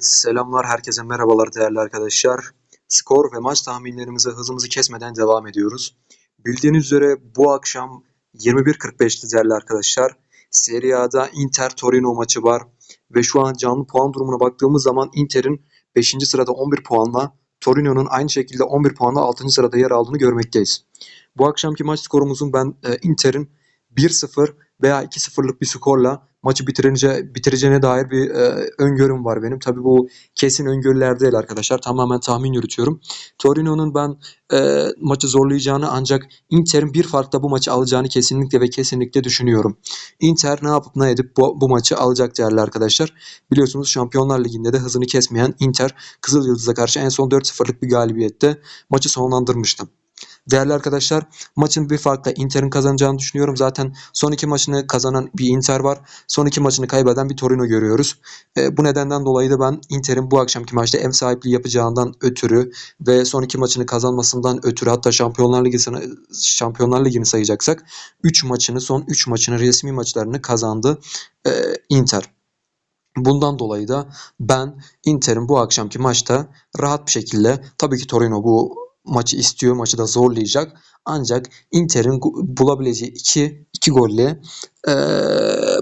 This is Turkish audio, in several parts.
Selamlar herkese merhabalar değerli arkadaşlar. Skor ve maç tahminlerimize hızımızı kesmeden devam ediyoruz. Bildiğiniz üzere bu akşam 21.45'te değerli arkadaşlar. Serie A'da Inter Torino maçı var ve şu an canlı puan durumuna baktığımız zaman Inter'in 5. sırada 11 puanla Torino'nun aynı şekilde 11 puanla 6. sırada yer aldığını görmekteyiz. Bu akşamki maç skorumuzun ben e, Inter'in 1-0 veya 2-0'lık bir skorla maçı bitirince bitireceğine dair bir e, öngörüm var benim. Tabii bu kesin öngörüler değil arkadaşlar. Tamamen tahmin yürütüyorum. Torino'nun ben e, maçı zorlayacağını ancak Inter'in bir farkla bu maçı alacağını kesinlikle ve kesinlikle düşünüyorum. Inter ne yapıp ne edip bu, bu maçı alacak değerli arkadaşlar. Biliyorsunuz Şampiyonlar Ligi'nde de hızını kesmeyen Inter Kızıl Yıldız'a karşı en son 4-0'lık bir galibiyette maçı sonlandırmıştı. Değerli arkadaşlar maçın bir farkla Inter'in kazanacağını düşünüyorum. Zaten son iki maçını kazanan bir Inter var. Son iki maçını kaybeden bir Torino görüyoruz. E, bu nedenden dolayı da ben Inter'in bu akşamki maçta ev sahipliği yapacağından ötürü ve son iki maçını kazanmasından ötürü hatta Şampiyonlar Ligi Şampiyonlar Ligi'ni sayacaksak 3 maçını son 3 maçını resmi maçlarını kazandı e, Inter. Bundan dolayı da ben Inter'in bu akşamki maçta rahat bir şekilde tabii ki Torino bu maçı istiyor. Maçı da zorlayacak. Ancak Inter'in bulabileceği 2 2 golle e,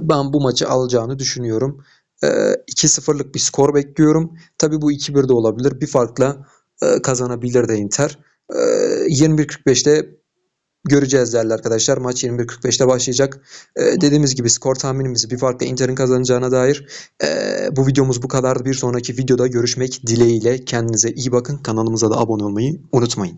ben bu maçı alacağını düşünüyorum. E, 2-0'lık bir skor bekliyorum. Tabii bu 2-1 de olabilir. Bir farkla e, kazanabilir de Inter. E, 21-45'te göreceğiz değerli arkadaşlar. Maç 21.45'te başlayacak. Ee, dediğimiz gibi skor tahminimizi bir farklı Inter'in kazanacağına dair. Ee, bu videomuz bu kadardı. Bir sonraki videoda görüşmek dileğiyle. Kendinize iyi bakın. Kanalımıza da abone olmayı unutmayın.